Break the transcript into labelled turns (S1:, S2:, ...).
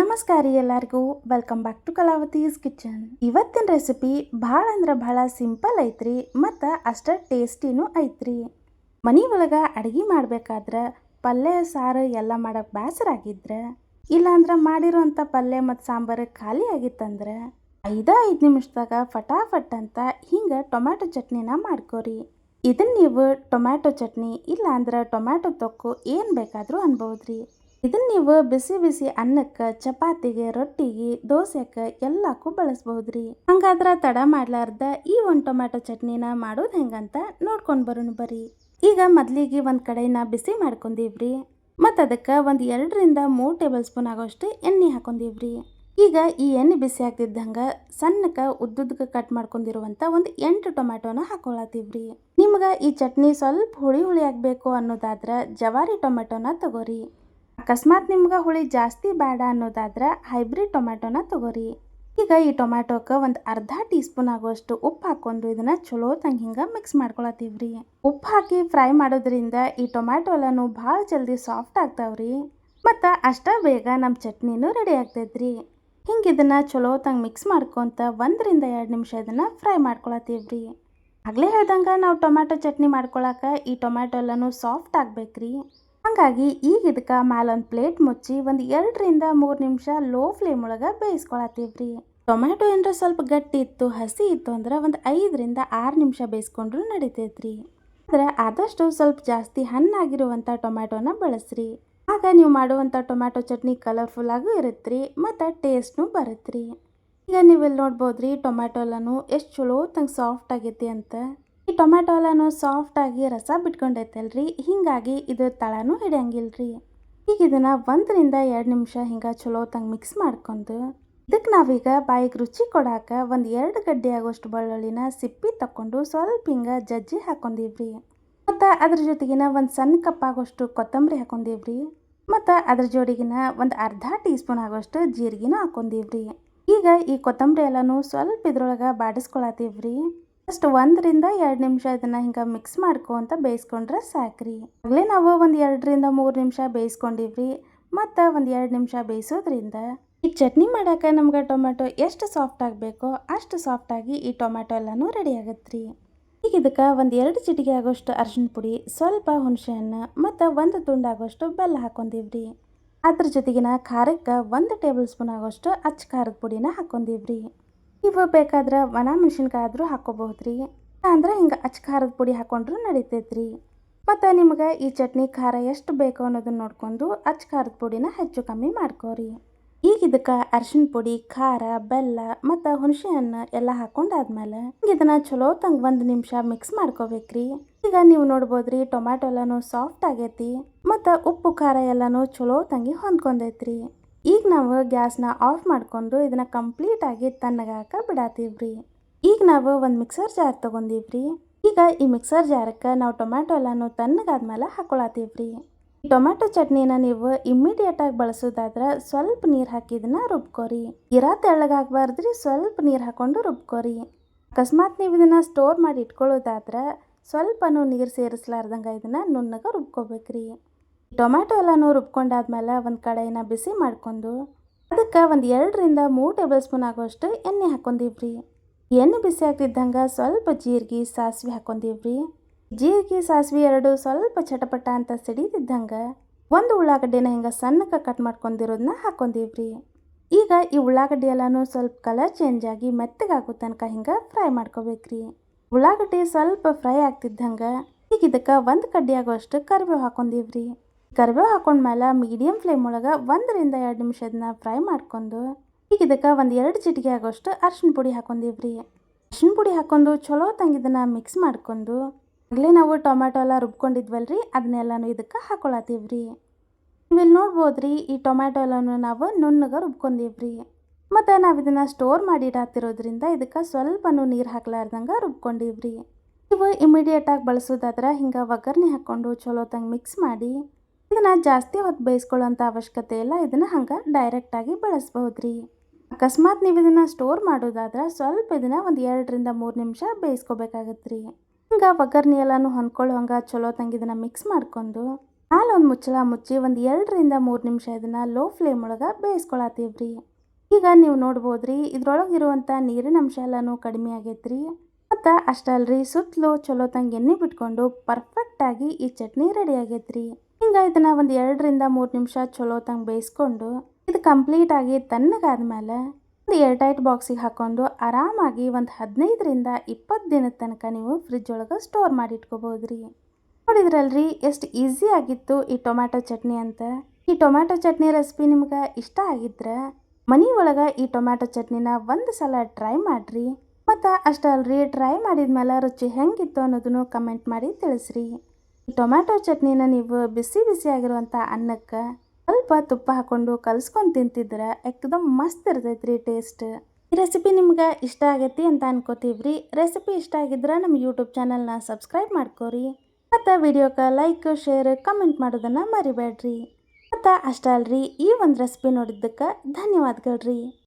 S1: ನಮಸ್ಕಾರ ಎಲ್ಲರಿಗೂ. Welcome back to Kalavati's kitchen ಇವತ್ತಿನ ರೆಸಿಪಿ ಭಾಳ ಅಂದ್ರೆ ಭಾಳ ಸಿಂಪಲ್ ಐತ್ರಿ ಮತ್ತು ಅಷ್ಟ ಟೇಸ್ಟಿನೂ ಐತ್ರಿ. ಮನೆ ಒಳಗೆ ಅಡುಗೆ ಮಾಡಬೇಕಾದ್ರೆ ಪಲ್ಯ, ಸಾರು ಎಲ್ಲ ಮಾಡಕ್ಕೆ ಬೇಸರಾಗಿದ್ರೆ ಇಲ್ಲಾಂದ್ರೆ ಮಾಡಿರೋಂಥ ಪಲ್ಯ ಮತ್ತು ಸಾಂಬಾರು ಖಾಲಿ ಆಗಿತ್ತಂದ್ರೆ ಐದ ಐದು ನಿಮಿಷದಾಗ ಫಟಾಫಟ್ ಅಂತ ಹಿಂಗೆ ಟೊಮ್ಯಾಟೊ ಚಟ್ನಿನ ಮಾಡ್ಕೋರಿ. ಇದನ್ನ ನೀವು ಟೊಮ್ಯಾಟೊ ಚಟ್ನಿ ಇಲ್ಲಾಂದ್ರೆ ಟೊಮ್ಯಾಟೊ ತೊಕ್ಕು ಏನು ಬೇಕಾದರೂ ಅನ್ಬೋದ್ರಿ. ಇದನ್ನ ನೀವು ಬಿಸಿ ಬಿಸಿ ಅನ್ನಕ್ಕೆ, ಚಪಾತಿಗೆ, ರೊಟ್ಟಿಗೆ, ದೋಸೆಕ್ಕೆ ಎಲ್ಲಕ್ಕೂ ಬಳಸ್ಬಹುದ್ರಿ. ಹಂಗಾದ್ರ ತಡ ಮಾಡ್ಲಾರ್ದ ಈ ಒಂದು ಟೊಮ್ಯಾಟೊ ಚಟ್ನಿನ ಮಾಡೋದು ಹೆಂಗಂತ ನೋಡ್ಕೊಂಡು ಬರೋಣ ಬರ್ರಿ. ಈಗ ಮೊದಲಿಗೆ ಒಂದು ಕಡೆನ ಬಿಸಿ ಮಾಡ್ಕೊಂಡೀವ್ರಿ ಮತ್ತು ಅದಕ್ಕೆ ಒಂದು ಎರಡರಿಂದ ಮೂರು ಟೇಬಲ್ ಸ್ಪೂನ್ ಆಗೋಷ್ಟು ಎಣ್ಣೆ ಹಾಕೊಂಡೀವ್ರಿ ಈಗ ಈ ಎಣ್ಣೆ ಬಿಸಿ ಆಗ್ತಿದ್ದಂಗೆ ಸಣ್ಣಕ್ಕೆ ಉದ್ದುದ್ದಕ್ಕೆ ಕಟ್ ಮಾಡ್ಕೊಂಡಿರುವಂಥ ಒಂದು ಎಂಟು ಟೊಮ್ಯಾಟೋನ ಹಾಕೊಳತ್ತೀವ್ರಿ. ನಿಮ್ಗೆ ಈ ಚಟ್ನಿ ಸ್ವಲ್ಪ ಹುಳಿ ಹುಳಿ ಆಗಬೇಕು ಅನ್ನೋದಾದ್ರೆ ಜವಾರಿ ಟೊಮೆಟೊನ ತಗೋರಿ. ಅಕಸ್ಮಾತ್ ನಿಮ್ಗೆ ಹುಳಿ ಜಾಸ್ತಿ ಬೇಡ ಅನ್ನೋದಾದ್ರೆ ಹೈಬ್ರಿಡ್ ಟೊಮ್ಯಾಟೊನ ತಗೋರಿ. ಈಗ ಈ ಟೊಮ್ಯಾಟೊಕ್ಕೆ ಒಂದು ಅರ್ಧ ಟೀ ಸ್ಪೂನ್ ಆಗುವಷ್ಟು ಉಪ್ಪು ಹಾಕೊಂಡು ಇದನ್ನ ಚಲೋ ತಂಗ ಹಿಂಗೆ ಮಿಕ್ಸ್ ಮಾಡ್ಕೊಳತ್ತೀವ್ರಿ ಉಪ್ಪು ಹಾಕಿ ಫ್ರೈ ಮಾಡೋದ್ರಿಂದ ಈ ಟೊಮ್ಯಾಟೊ ಎಲ್ಲನೂ ಭಾಳ ಜಲ್ದಿ ಸಾಫ್ಟ್ ಆಗ್ತಾವ್ರಿ. ಮತ್ತು ಅಷ್ಟ ಬೇಗ ನಮ್ಮ ಚಟ್ನಿನೂ ರೆಡಿ ಆಗ್ತೈತ್ರಿ. ಹಿಂಗೆ ಇದನ್ನು ಚಲೋ ತಂಗ ಮಿಕ್ಸ್ ಮಾಡ್ಕೊತ ಒಂದರಿಂದ ಎರಡು ನಿಮಿಷ ಇದನ್ನು ಫ್ರೈ ಮಾಡ್ಕೊಳತ್ತೀವ್ರಿ ಆಗಲೇ ಹೇಳ್ದಂಗೆ ನಾವು ಟೊಮ್ಯಾಟೊ ಚಟ್ನಿ ಮಾಡ್ಕೊಳಕ್ಕೆ ಈ ಟೊಮ್ಯಾಟೊ ಎಲ್ಲನೂ ಸಾಫ್ಟ್ ಆಗ್ಬೇಕ್ರಿ. ಹಾಗಾಗಿ ಈಗ ಇದಕ್ಕೆ ಮ್ಯಾಲೊಂದು ಪ್ಲೇಟ್ ಮುಚ್ಚಿ ಒಂದು ಎರಡರಿಂದ ಮೂರು ನಿಮಿಷ ಲೋ ಫ್ಲೇಮ್ ಒಳಗೆ ಬೇಯಿಸ್ಕೊಳತ್ತೀವ್ರಿ. ಟೊಮ್ಯಾಟೊ ಏನರ ಸ್ವಲ್ಪ ಗಟ್ಟಿ ಇತ್ತು, ಹಸಿ ಇತ್ತು ಅಂದ್ರೆ ಒಂದು ಐದರಿಂದ ಆರು ನಿಮಿಷ ಬೇಯಿಸ್ಕೊಂಡ್ರು ನಡಿತೈತ್ರಿ. ಆದರೆ ಆದಷ್ಟು ಸ್ವಲ್ಪ ಜಾಸ್ತಿ ಹಣ್ಣಾಗಿರುವಂಥ ಟೊಮ್ಯಾಟೊನ ಬಳಸ್ರಿ. ಆಗ ನೀವು ಮಾಡುವಂಥ ಟೊಮ್ಯಾಟೊ ಚಟ್ನಿ ಕಲರ್ಫುಲ್ಲಾಗೂ ಇರುತ್ತೆ ಮತ್ತು ಟೇಸ್ಟ್ನು ಬರುತ್ತೆ ರೀ ಈಗ ನೀವು ಇಲ್ಲಿ ನೋಡ್ಬೋದ್ರಿ ಟೊಮ್ಯಾಟೊ ಎಲ್ಲನೂ ಎಷ್ಟು ಚಲೋ ತಂಗೆ ಸಾಫ್ಟ್ ಆಗೈತಿ ಅಂತ. ಈ ಟೊಮ್ಯಾಟೊ ಎಲ್ಲನೂ ಸಾಫ್ಟಾಗಿ ರಸ ಬಿಟ್ಕೊಂಡೈತಲ್ರಿ ಹೀಗಾಗಿ ಇದು ತಳನೂ ಹಿಡಿಯಂಗಿಲ್ರಿ. ಈಗ ಇದನ್ನು ಒಂದರಿಂದ ಎರಡು ನಿಮಿಷ ಹಿಂಗೆ ಚಲೋ ತಂಗೆ ಮಿಕ್ಸ್ ಮಾಡ್ಕೊಂಡು ಇದಕ್ಕೆ ನಾವೀಗ ಬಾಯಿಗೆ ರುಚಿ ಕೊಡಾಕ ಒಂದು ಎರಡು ಗಡ್ಡೆ ಆಗೋಷ್ಟು ಬೆಳ್ಳುಳ್ಳಿನ ಸಿಪ್ಪಿ ತಕ್ಕೊಂಡು ಸ್ವಲ್ಪ ಹಿಂಗೆ ಜಜ್ಜಿ ಹಾಕೊಂಡಿವ್ರಿ. ಮತ್ತು ಅದ್ರ ಜೊತೆಗಿನ ಒಂದು ಸಣ್ಣ ಕಪ್ ಆಗೋಷ್ಟು ಕೊತ್ತಂಬರಿ ಹಾಕೊಂಡಿವ್ರಿ. ಮತ್ತು ಅದ್ರ ಜೋಡಿಗಿನ ಒಂದು ಅರ್ಧ ಟೀ ಸ್ಪೂನ್ ಆಗೋಷ್ಟು ಜೀರಿಗೆನೂ ಹಾಕೊಂಡಿವ್ರಿ. ಈಗ ಈ ಕೊತ್ತಂಬರಿ ಎಲ್ಲನೂ ಸ್ವಲ್ಪ ಇದ್ರೊಳಗೆ ಬಾಡಿಸ್ಕೊಳತ್ತೀವ್ರಿ ಅಷ್ಟು ಒಂದರಿಂದ ಎರಡು ನಿಮಿಷ ಇದನ್ನು ಹಿಂಗೆ ಮಿಕ್ಸ್ ಮಾಡ್ಕೊಂತ ಬೇಯಿಸ್ಕೊಂಡ್ರೆ ಸಾಕ್ರಿ. ಆಗಲೇ ನಾವು ಒಂದು ಎರಡರಿಂದ ಮೂರು ನಿಮಿಷ ಬೇಯಿಸ್ಕೊಂಡಿವ್ರಿ. ಮತ್ತು ಒಂದು ಎರಡು ನಿಮಿಷ ಬೇಯಿಸೋದ್ರಿಂದ ಈ ಚಟ್ನಿ ಮಾಡೋಕೆ ನಮ್ಗೆ ಟೊಮೆಟೊ ಎಷ್ಟು ಸಾಫ್ಟ್ ಆಗಬೇಕೋ ಅಷ್ಟು ಸಾಫ್ಟಾಗಿ ಈ ಟೊಮೆಟೊ ಎಲ್ಲನೂ ರೆಡಿ ಆಗತ್ತೆ ರೀ ಈಗ ಇದಕ್ಕೆ ಒಂದು ಎರಡು ಚಿಟಿಕೆ ಆಗೋಷ್ಟು ಅರ್ಶಿಣ ಪುಡಿ, ಸ್ವಲ್ಪ ಹುಣಸೆ ಹಣ್ಣು, ಮತ್ತು ಒಂದು ತುಂಡಾಗೋಷ್ಟು ಬೆಲ್ಲ ಹಾಕೊಂಡೀವ್ರಿ. ಅದ್ರ ಜೊತೆಗಿನ ಖಾರಕ್ಕೆ ಒಂದು ಟೇಬಲ್ ಸ್ಪೂನ್ ಆಗೋಷ್ಟು ಅಚ್ಚ ಖಾರದ ಪುಡಿನ ಹಾಕೊಂಡೀವ್ರಿ. ಇವು ಬೇಕಾದ್ರೆ ಒಣ ಮೆಣಸಿನ್ಕಾಯಿ ಆದರೂ ಹಾಕೋಬಹುದ್ರಿ ಅಂದ್ರೆ ಹಿಂಗೆ ಅಚ್ಚ ಖಾರದ ಪುಡಿ ಹಾಕೊಂಡ್ರು ನಡಿತೈತ್ರಿ. ಮತ್ತು ನಿಮ್ಗೆ ಈ ಚಟ್ನಿ ಖಾರ ಎಷ್ಟು ಬೇಕು ಅನ್ನೋದನ್ನ ನೋಡ್ಕೊಂಡು ಅಚ್ಚ ಖಾರದ ಪುಡಿನ ಹೆಚ್ಚು ಕಮ್ಮಿ ಮಾಡ್ಕೋರಿ. ಈಗ ಇದಕ್ಕೆ ಅರ್ಶಿಣ ಪುಡಿ, ಖಾರ, ಬೆಲ್ಲ ಮತ್ತು ಹುಣಸೆ ಹಣ್ಣು ಎಲ್ಲ ಹಾಕೊಂಡಾದ್ಮೇಲೆ ಇದನ್ನ ಚಲೋ ತಂಗ ಒಂದು ನಿಮಿಷ ಮಿಕ್ಸ್ ಮಾಡ್ಕೋಬೇಕ್ರಿ. ಈಗ ನೀವು ನೋಡ್ಬೋದ್ರಿ ಟೊಮ್ಯಾಟೊ ಎಲ್ಲನೂ ಸಾಫ್ಟ್ ಆಗೈತಿ ಮತ್ತು ಉಪ್ಪು ಖಾರ ಎಲ್ಲನೂ ಚಲೋ ತಂಗಿ ಹೊಂದ್ಕೊಂಡೈತ್ರಿ. ಈಗ ನಾವು ಗ್ಯಾಸ್ನ ಆಫ್ ಮಾಡಿಕೊಂಡು ಇದನ್ನು ಕಂಪ್ಲೀಟಾಗಿ ತಣ್ಣಗಾಕ ಬಿಡಾತೀವ್ರಿ. ಈಗ ನಾವು ಒಂದು ಮಿಕ್ಸರ್ ಜಾರ್ ತೊಗೊಂಡಿವ್ರಿ. ಈಗ ಈ ಮಿಕ್ಸರ್ ಜಾರಕ್ಕೆ ನಾವು ಟೊಮ್ಯಾಟೊ ಎಲ್ಲನೂ ತಣ್ಣಗಾದ್ಮೇಲೆ ಹಾಕೊಳತೀವ್ರಿ. ಟೊಮ್ಯಾಟೊ ಚಟ್ನಿನ ನೀವು ಇಮ್ಮಿಡಿಯೇಟಾಗಿ ಬಳಸೋದಾದ್ರೆ ಸ್ವಲ್ಪ ನೀರು ಹಾಕಿ ಇದನ್ನ ರುಬ್ಕೋರಿ. ಇರಾ ತೆಳ್ಳಗಾಗಬಾರ್ದ್ರಿ ಸ್ವಲ್ಪ ನೀರು ಹಾಕೊಂಡು ರುಬ್ಕೋರಿ. ಅಕಸ್ಮಾತ್ ನೀವು ಇದನ್ನು ಸ್ಟೋರ್ ಮಾಡಿ ಇಟ್ಕೊಳ್ಳೋದಾದ್ರೆ ಸ್ವಲ್ಪನೂ ನೀರು ಸೇರಿಸ್ಲಾರ್ದಂಗೆ ಇದನ್ನು ನುಣ್ಣಗೆ ರುಬ್ಕೋಬೇಕ್ರಿ. ಟೊಮ್ಯಾಟೊ ಎಲ್ಲನೂ ರುಬ್ಕೊಂಡಾದ್ಮೇಲೆ ಒಂದು ಕಡೆಯನ್ನ ಬಿಸಿ ಮಾಡ್ಕೊಂಡು ಅದಕ್ಕೆ ಒಂದು ಎರಡರಿಂದ ಮೂರು ಟೇಬಲ್ ಸ್ಪೂನ್ ಆಗೋಷ್ಟು ಎಣ್ಣೆ ಹಾಕೊಂಡೀವ್ರಿ ಎಣ್ಣೆ ಬಿಸಿ ಆಗ್ತಿದ್ದಂಗೆ ಸ್ವಲ್ಪ ಜೀರಿಗೆ, ಸಾಸಿವೆ ಹಾಕೊಂಡೀವ್ರಿ ಜೀರಿಗೆ, ಸಾಸಿವೆ ಎರಡು ಸ್ವಲ್ಪ ಚಟಪಟ ಅಂತ ಸಿಡಿತಿದ್ದಂಗೆ ಒಂದು ಉಳ್ಳಾಗಡ್ಡೆನ ಹಿಂಗೆ ಸಣ್ಣಕ್ಕೆ ಕಟ್ ಮಾಡ್ಕೊಂಡಿರೋದನ್ನ ಹಾಕೊಂಡೀವ್ರಿ ಈಗ ಈ ಉಳ್ಳಾಗಡ್ಡಿ ಎಲ್ಲನೂ ಸ್ವಲ್ಪ ಕಲರ್ ಚೇಂಜ್ ಆಗಿ ಮೆತ್ತಗಾಗೋ ತನಕ ಹಿಂಗೆ ಫ್ರೈ ಮಾಡ್ಕೋಬೇಕ್ರಿ. ಉಳ್ಳಾಗಡ್ಡೆ ಸ್ವಲ್ಪ ಫ್ರೈ ಆಗ್ತಿದ್ದಂಗೆ ಈಗ ಇದಕ್ಕೆ ಒಂದು ಕಡ್ಡಿ ಆಗೋಷ್ಟು ಕರಿಬೇವು ಹಾಕೊಂಡೀವ್ರಿ ಕರಿಬೇವು ಹಾಕೊಂಡ್ಮೇಲೆ ಮೀಡಿಯಂ ಫ್ಲೇಮ್ ಒಳಗೆ ಒಂದರಿಂದ ಎರಡು ನಿಮಿಷ ಅದನ್ನ ಫ್ರೈ ಮಾಡ್ಕೊಂಡು, ಈಗ ಇದಕ್ಕೆ ಒಂದು ಎರಡು ಚಿಟಿಕೆ ಆಗೋಷ್ಟು ಅರ್ಶಿಣ ಪುಡಿ ಹಾಕೊಂಡಿವ್ರಿ. ಅರ್ಶಿಣ ಪುಡಿ ಹಾಕೊಂಡು ಚಲೋ ತಂಗಿದನ್ನ ಮಿಕ್ಸ್ ಮಾಡ್ಕೊಂಡು ಆಗಲೇ ನಾವು ಟೊಮ್ಯಾಟೊ ಎಲ್ಲ ರೀ ಅದನ್ನೆಲ್ಲನೂ ಇದಕ್ಕೆ ಹಾಕೊಳತ್ತೀವ್ರಿ. ನೀವಿಲ್ಲಿ ನೋಡ್ಬೋದ್ರಿ, ಈ ಟೊಮ್ಯಾಟೊ ಎಲ್ಲನೂ ನಾವು ನುಣ್ಣಗೆ ರುಬ್ಕೊಂಡಿವ್ರಿ. ಮತ್ತು ನಾವು ಇದನ್ನು ಸ್ಟೋರ್ ಮಾಡಿ ಇಡಾತಿರೋದ್ರಿಂದ ಇದಕ್ಕೆ ಸ್ವಲ್ಪನೂ ನೀರು ಹಾಕ್ಲಾರ್ದಂಗೆ ರುಬ್ಕೊಂಡೀವ್ರಿ. ನೀವು ಇಮಿಡಿಯೇಟಾಗಿ ಬಳಸೋದಾದ್ರೆ ಹಿಂಗೆ ಒಗ್ಗರಣೆ ಹಾಕ್ಕೊಂಡು ಚಲೋ ತಂಗೆ ಮಿಕ್ಸ್ ಮಾಡಿ ಇದನ್ನು ಜಾಸ್ತಿ ಹೊತ್ತು ಬೇಯಿಸ್ಕೊಳ್ಳೋಂಥ ಅವಶ್ಯಕತೆ ಇಲ್ಲ. ಇದನ್ನು ಹಂಗೆ ಡೈರೆಕ್ಟಾಗಿ ಬಳಸ್ಬಹುದ್ರಿ. ಅಕಸ್ಮಾತ್ ನೀವು ಇದನ್ನು ಸ್ಟೋರ್ ಮಾಡೋದಾದ್ರೆ ಸ್ವಲ್ಪ ಇದನ್ನು ಒಂದು ಎರಡರಿಂದ ಮೂರು ನಿಮಿಷ ಬೇಯಿಸ್ಕೋಬೇಕಾಗತ್ತೆ ರೀ ಹಿಂಗೆ ಒಗ್ಗರಣೆ ಎಲ್ಲಾನು ಹೊಂದ್ಕೊಳ್ಳೋ ಹಂಗೆ ಚಲೋ ತಂಗಿ ಇದನ್ನು ಮಿಕ್ಸ್ ಮಾಡ್ಕೊಂಡು ಹಾಲು ಒಂದು ಮುಚ್ಚಳ ಮುಚ್ಚಿ ಒಂದು ಎರಡರಿಂದ ಮೂರು ನಿಮಿಷ ಇದನ್ನು ಲೋ ಫ್ಲೇಮ್ ಒಳಗೆ ಬೇಯಿಸ್ಕೊಳತ್ತೀವಿ ರೀ ಈಗ ನೀವು ನೋಡ್ಬೋದು ರೀ ಇದ್ರೊಳಗೆ ಇರುವಂಥ ನೀರಿನ ಅಂಶ ಎಲ್ಲನೂ ಕಡಿಮೆ ಆಗೈತ್ರಿ. ಮತ್ತು ರೀ ಸುತ್ತಲೂ ಚಲೋ ತಂಗಿ ಎಣ್ಣೆ ಬಿಟ್ಕೊಂಡು ಪರ್ಫೆಕ್ಟಾಗಿ ಈ ಚಟ್ನಿ ರೆಡಿ ಆಗೈತ್ರಿ. ಹಿಂಗೆ ಇದನ್ನು ಒಂದು ಎರಡರಿಂದ ಮೂರು ನಿಮಿಷ ಚಲೋ ತಂಗೆ ಬೇಯಿಸ್ಕೊಂಡು, ಇದು ಕಂಪ್ಲೀಟ್ ಆಗಿ ತಣ್ಣಗಾದ್ಮೇಲೆ ಒಂದು ಏರ್ಟೈಟ್ ಬಾಕ್ಸಿಗೆ ಹಾಕೊಂಡು ಆರಾಮಾಗಿ ಒಂದು ಹದಿನೈದರಿಂದ ಇಪ್ಪತ್ತು ದಿನದ ತನಕ ನೀವು ಫ್ರಿಜ್ ಒಳಗೆ ಸ್ಟೋರ್ ಮಾಡಿ ಇಟ್ಕೋಬೋದ್ರಿ. ನೋಡಿದ್ರಲ್ರಿ ಎಷ್ಟು ಈಸಿ ಆಗಿತ್ತು ಈ ಟೊಮ್ಯಾಟೊ ಚಟ್ನಿ ಅಂತ. ಈ ಟೊಮ್ಯಾಟೊ ಚಟ್ನಿ ರೆಸಿಪಿ ನಿಮ್ಗೆ ಇಷ್ಟ ಆಗಿದ್ರೆ, ಮನೆ ಒಳಗೆ ಈ ಟೊಮ್ಯಾಟೊ ಚಟ್ನಿನ ಒಂದು ಸಲ ಟ್ರೈ ಮಾಡಿರಿ. ಮತ್ತು ಅಷ್ಟಲ್ರಿ ಟ್ರೈ ಮಾಡಿದ್ಮೇಲೆ ರುಚಿ ಹೆಂಗಿತ್ತು ಅನ್ನೋದನ್ನು ಕಮೆಂಟ್ ಮಾಡಿ ತಿಳಿಸ್ರಿ. ಟೊಮ್ಯಾಟೊ ಚಟ್ನಿನ ನೀವು ಬಿಸಿ ಬಿಸಿ ಆಗಿರುವಂಥ ಅನ್ನಕ್ಕೆ ಸ್ವಲ್ಪ ತುಪ್ಪ ಹಾಕ್ಕೊಂಡು ಕಲ್ಸ್ಕೊಂಡು ತಿಂತಿದ್ರೆ ಎಕ್ದಮ್ ಮಸ್ತ್ ಇರ್ತೈತ್ರಿ ಟೇಸ್ಟ್. ಈ ರೆಸಿಪಿ ನಿಮ್ಗೆ ಇಷ್ಟ ಆಗೈತಿ ಅಂತ ಅನ್ಕೋತೀವ್ರಿ. ರೆಸಿಪಿ ಇಷ್ಟ ಆಗಿದ್ರೆ ನಮ್ಮ ಯೂಟ್ಯೂಬ್ ಚಾನಲ್ನ ಸಬ್ಸ್ಕ್ರೈಬ್ ಮಾಡ್ಕೋರಿ. ಮತ್ತು ವಿಡಿಯೋಕ್ಕೆ ಲೈಕ್, ಶೇರ್, ಕಮೆಂಟ್ ಮಾಡೋದನ್ನು ಮರಿಬೇಡ್ರಿ ಮತ್ತು ಅಷ್ಟೇ ಅಲ್ರಿ, ಈ ಒಂದು ರೆಸಿಪಿ ನೋಡಿದ್ದಕ್ಕೆ ಧನ್ಯವಾದಗಳು ರೀ